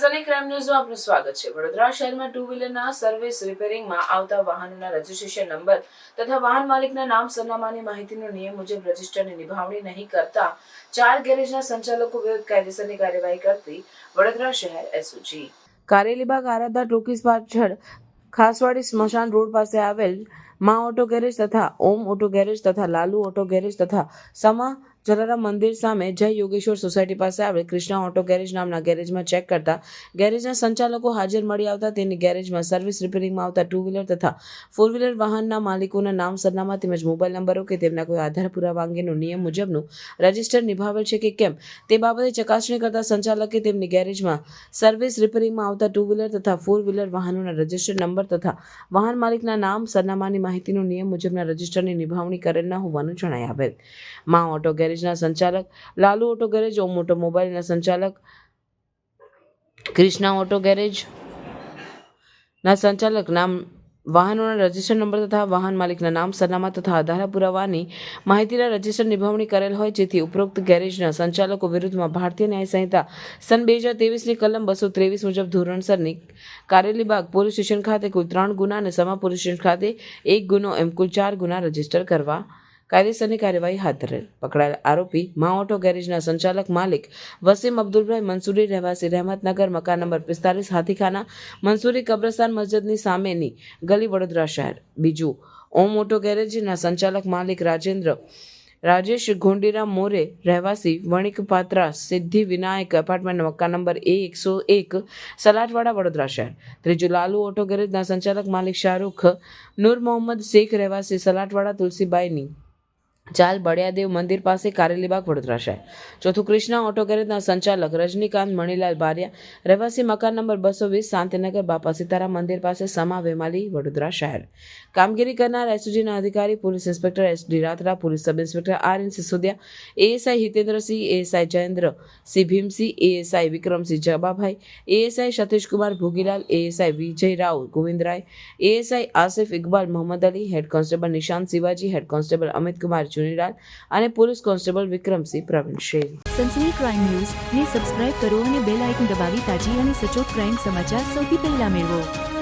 Sunny crime ન્યૂઝમાં આપનું સ્વાગત છે. વડોદરા શહેરમાં ટુ વ્હીલરના સર્વિસ રિપેરિંગમાં આવતા વાહનોના રજિસ્ટ્રેશન નંબર તથા વાહન માલિકના નામ સરનામાની માહિતીનો નિયમ મુજબ રજિસ્ટરની નિભાવણી નહીં કરતા ચાર ગેરેજના સંચાલકો વિરુદ્ધ કાયદેસરની કાર્યવાહી કરતી વડોદરા શહેર એસઓજી. કારેલીબાગ આરાધા ટોકીસ પાછળ ખાસવાડી સ્મશાન રોડ પાસે આવેલ મા ઓટો ગેરેજ તથા ઓમ ઓટો ગેરેજ તથા લાલુ ઓટો ગેરેજ તથા સમા જલારામ મંદિર સામે જય યોગેશ્વર સોસાયટી પાસે આવેલ કૃષ્ણા ઓટો ગેરેજ નામના ગેરેજમાં ચેક કરતા ગેરેજના સંચાલકો હાજર મળી આવતા તેની ગેરેજમાં સર્વિસ રિપેરિંગમાં આવતા ટુ વ્હીલર તથા ફોર વ્હીલર વાહનના માલિકોના નામ સરનામા તેમજ મોબાઈલ નંબરો કે તેમના કોઈ આધાર પુરાવા અંગેનો નિયમ મુજબનું રજિસ્ટર નિભાવેલ છે કે કેમ તે બાબતે ચકાસણી કરતા સંચાલકે તેમની ગેરેજમાં સર્વિસ રિપેરિંગમાં આવતા ટુ વ્હીલર તથા ફોર વ્હીલર વાહનોના રજિસ્ટર નંબર તથા વાહન માલિકના નામ, સરનામાની માહિતીનો નિયમ મુજબના રજિસ્ટરની નિભાવણી કરેલ ન હોવાનું જણાય આવેલ. મા ઓટો ગેરેજના સંચાલક, Lalu auto garage, Om auto મોબાઈલના સંચાલક, ક્રિષ્ના ઓટો ગેરેજ ના સંચાલક નામ વાહનોના રજિસ્ટર નંબર તથા વાહન માલિકના નામ, સરનામા તથા આધાર પુરાવાની માહિતીના રજિસ્ટર નિભાવણી કરેલ હોય, જેથી ઉપરોક્ત ગેરેજના સંચાલકો વિરુદ્ધમાં ભારતીય ન્યાય સંહિતા સન બે હજાર તેવીસની કલમ બસો ત્રેવીસ મુજબ ધોરણસરની કારેલીબાગ પોલીસ સ્ટેશન ખાતે કુલ ત્રણ ગુના અને સમા પોલીસ સ્ટેશન ખાતે એક ગુનો, એમ કુલ ચાર ગુના રજિસ્ટર કરવા કાયદેસરની કાર્યવાહી હાથ ધરેલ. પકડાયેલ આરોપી મા ઓટો ગેરેજના સંચાલક માલિક વસીમ અબ્દુલભાઈ મંસૂરી રહેવાસી રહેમતનગર મકાન નંબર પિસ્તાલીસ હાથીખાના મંસૂરી કબ્રસ્તાન મસ્જિદની સામેની ગલી વડોદરા શહેર. બીજું, ઓમ ઓટો ગેરેજના સંચાલક માલિક રાજેન્દ્ર, રાજેશ ગોંડીરામ મોરે રહેવાસી વણિક પાત્રા, સિદ્ધિ વિનાયક એપાર્ટમેન્ટ મકાન નંબર એ એકસો એક સલાટવાડા વડોદરા શહેર. ત્રીજું, લાલુ ઓટો ગેરેજના સંચાલક માલિક શાહરૂખ, નૂર મોહમ્મદ શેખ રહેવાસી સલાટવાડા તુલસીબાઈની ચાલ બળિયાદેવ મંદિર પાસે કારેલીબાગ વડોદરા શહેર. ચોથું કૃષ્ણા ઓટો ગેરેજના સંચાલક રજનીકાંત મણીલાલ બારિયા, રહેવાસી મકાન નંબર બસો વીસ શાંતિનગર, બાપા સીતારામ મંદિર પાસે સમા વેમાલી, વડોદરા શહેર. કામગીરી કરનાર એસઓજીના અધિકારી, police inspector S D Ratra police sub inspector R N Sisodia, ASI Hitendrasinh, ASI Jayendra Singh Bhimsinh, ASI Vikramsinh Jababhai, ASI Satishkumar Bhogilal, ASI Vijay Rao Govindrai, ASI Asif Iqbal Mohammad Ali, head constable Nishant Shivaji, head constable Amit Kumar Chunilal અને police constable Vikramsinh Pravin Sher. Sansani crime news ને subscribe કરો અને bell icon દબાવી તાજી અને સચોટ crime સમાચાર સૌથી પહેલા મેળવો.